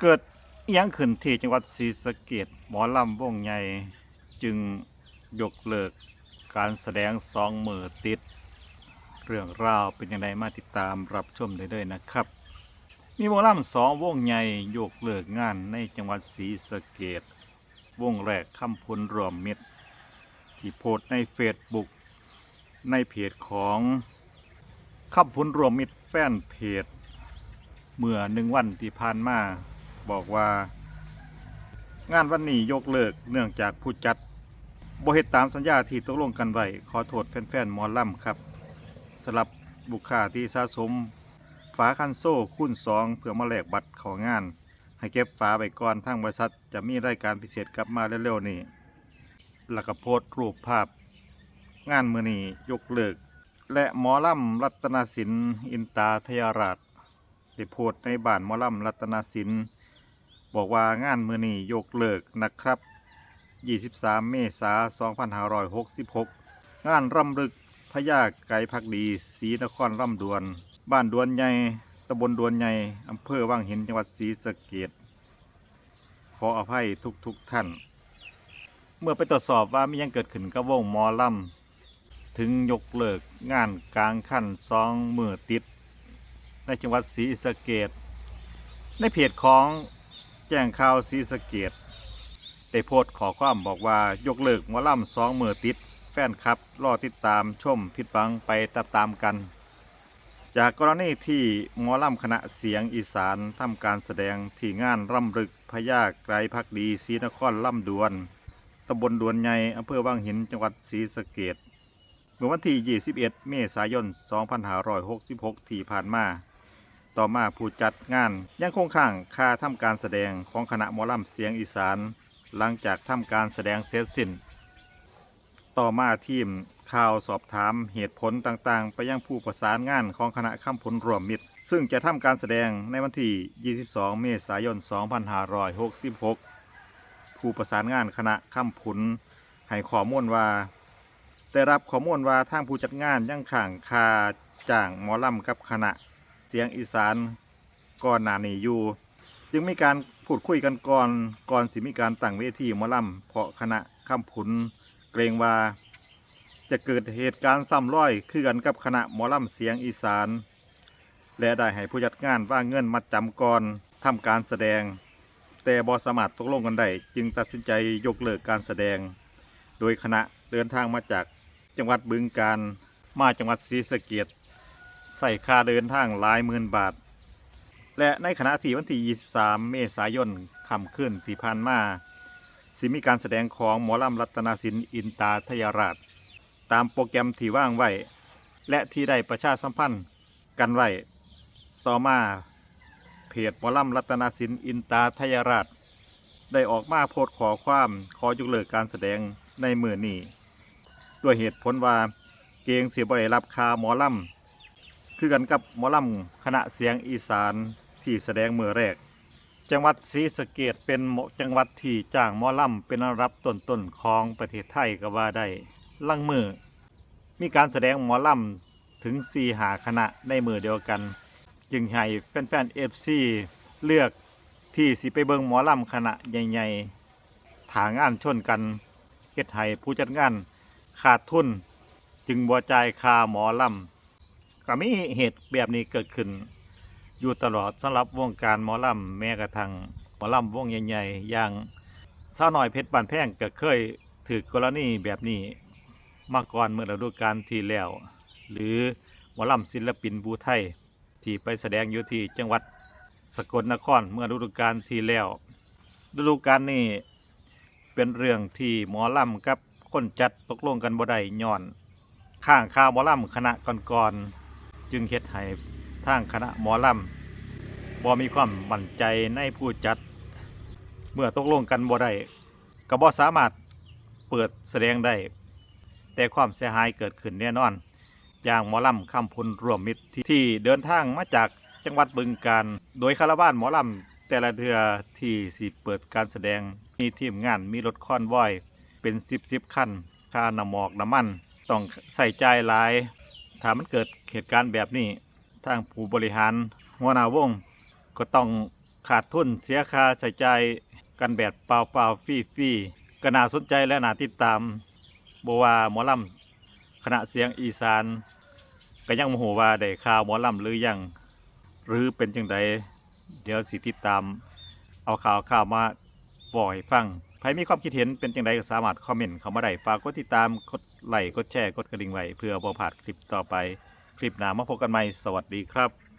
เกิดเอิหยังขึ้นที่จังหวัดศรีสะเกดหมอลำวงใหญ่จึงยกเลิกการแสดงสองมือติด เรื่องราวเป็นยังไงมาติดตามรับชมได้เลยนะครับ มีหมอลำสองวงใหญ่ยกเลิกงานในจังหวัดศรีสะเกดวงแรกคำพลรวมมิตร ที่โพสในเฟซบุ๊กในเพจของคำพลรวมมิตรแฟนเพจเมื่อหนึ่งวันที่ผ่านมา บอกว่า งานวันนี้ยกเลิกเนื่องจากผู้จัดบเฮ็ดตามสัญญาที่ตกลงกันไว้ขอโทษแฟนๆมอลำครับสำหรับบุคคาที่สะสม ฝาคันโซ่คูณสองเพื่อมาแลกบัตรของงาน ให้เก็บฝาไว้ก่อนทางบริษัทจะมีรายการพิเศษกลับมาเร็วๆนี้แล้วก็โพสรูปภาพ งานมือนี้ยกเลิก และหมอลำรัตนศิลป์อินตาทยาราชได้โพสในบ้านหมอลำรัตนศิลป์ บอกว่างานมือนี้ยกเลิกนะครับ 23 เมษายน2566 งานรำลึกพญาไก่พักดีศรีนครร่ำดวน บ้านดวนใหญ่ตำบลดวนใหญ่อำเภอว่างหินจังหวัดศรีสะเกดขออภัยทุกๆทท่าน เมื่อไปตรวจสอบว่ามียังเกิดขึ้นกับวงมอลำถึงยกเลิกงานกลางขั้นสองมือติด ในจังหวัดศรีสะเกดในเพจของ แจ้งข่าวศรีสะเกดได้โพสต์ขอความบอกว่ายกเลิกหมอลำสองมือติด แฟนคลับรอติดตามชมผิดหวังไปตามๆกัน จากกรณีที่หมอลำคณะเสียงอีสานทำการแสดงที่งานรำลึกพญาไกรพักดีศรีนครล่ำดวนตำบลดวนใหญ่อำเภอวังหินจังหวัดศรีสะเกดเมื่อวันที่ 21 เมษายน 2566 ที่ผ่านมา ต่อมาผู้จัดงานยังคงข้างค่าทำการแสดงของคณะหมอลำเสียงอีสาน หลังจากทำการแสดงเสร็จสิ้น ต่อมาทีมข่าวสอบถามเหตุผลต่างๆ ไปยังผู้ประสานงานของคณะข้ามพลรวมมิตร ซึ่งจะทำการแสดงในวันที่ 22 เมษายน 2566 ผู้ประสานงานคณะข้ามพลให้ข้อมูลว่าได้รับข้อมูลว่าทางผู้จัดงานยังข่างคาจ้างหมอลำกับคณะ เสียงอีสานก่อนหน้านี้อยู่ จึงมีการพูดคุยกันก่อนก่อนสิมีการตั้งเวทีมอลำเพราะคณะข้ามพลเกรงว่า จะเกิดเหตุการณ์ซ้ำร้อยคือกันกับคณะหมอลำเสียงอีสาน และได้ให้ผู้จัดงานว่าเงินมัดจำก่อนทำการแสดง แต่บอสามารตกลงกันได้จึงตัดสินใจยกเลิกการแสดง โดยคณะเดินทางมาจากจังหวัดบึงการมาจังหวัดศรีสะเกด ใส่ค่าเดินทางหลายหมื่นบาท และในขณะที่วันที่ 23 เมษายนค่ำคืนที่ผ่านมาสิมีการแสดงของหมอลำรัตนศิลป์อินตาทยาราช ตามโปรแกรมที่ว่างไว้ และที่ได้ประชาสัมพันธ์กันไว้ ต่อมาเพจหมอลำรัตนศิลป์อินตาทยาราช ได้ออกมาโพสต์ขอความขอยกเลิกการแสดงในมือนี้ด้วยเหตุผลว่าเกงเสียบริรับคาหมอลำ คือกันกับหมอลำคณะเสียงอีสานที่แสดงมือแรก จังหวัดศรีสะเกดเป็นหมจังหวัดที่จ้างหมอลำเป็นอันดับต้นของประเทศไทยก็ว่าได้ลังมือ มีการแสดงหมอลำถึงสี่หาคณะในมือเดียวกัน จึงให้แฟนๆเอฟซีเลือกที่สิไปเบิงหมอลำคณะใหญ่ๆถางานชนกันเฮ็ดให้ผู้จัดงานขาดทุน จึงบ่จ่ายคาหมอลำ ก็มีเหตุแบบนี้เกิดขึ้น อยู่ตลอดสำหรับวงการหมอลำแม้กระทั่งหมอลำวงใหญ่ๆอย่างสาวน้อยเพชรบานแพงก็เคยถือกรณีแบบนี้มาก่อนเมื่อฤดูกาลที่แล้ว หรือหมอลำศิลปินบูไทย ที่ไปแสดงอยู่ที่จังหวัดสกลนครเมื่อฤดูกาลที่แล้วฤดูกาลนี้เป็นเรื่องที่หมอลำกับคนจัดตกลงกันบ่ได้ย้อน ข้างข่าวหมอลำคณะก่อนๆ จึงเฮ็ดให้ทางคณะหมอลำบ่มีความมั่นใจในผู้จัด เมื่อตกลงกันบ่ได้ก็บ่สามารถเปิดแสดงได้ แต่ความเสียหายเกิดขึ้นแน่นอน อย่างหมอลำคำพลรวมมิตรที่ที่เดินทางมาจากจังหวัดบึงการ โดยคาราวานหมอลำแต่ละเทือที่สิเปิดการแสดงมีทีมงานมีรถคอนวอยเป็นสิบสิบคันค่าน้ำหมอกน้ำมัน ต้องใส่ใจหลาย ถ้ามันเกิดเหตุการณ์แบบนี้ ทางผู้บริหารหัวหน้าวง ก็ต้องขาดทุนเสียค่าใช้จ่ายกันแบบเปล่าๆฟรีๆก็น่าสนใจและน่าติดตามบว่าหมอลำคณะเสียงอีสาน ก็ยังบ่ฮู้ว่าได้ข่าวหมอลำหรือยัง หรือเป็นจังไดเดี๋ยวสิติดตาม เอาข่าวข่าวมา บ่อยฟังใครมีความคิดเห็นเป็นจังไดก็สามารถคอมเมนต์เข้ามาได้ฝากกดติดตามกดไลค์กดแชร์กดกระดิ่งไว้เพื่อบ่พลาดคลิปต่อไป คลิปหน้ามาพบกันใหม่สวัสดีครับ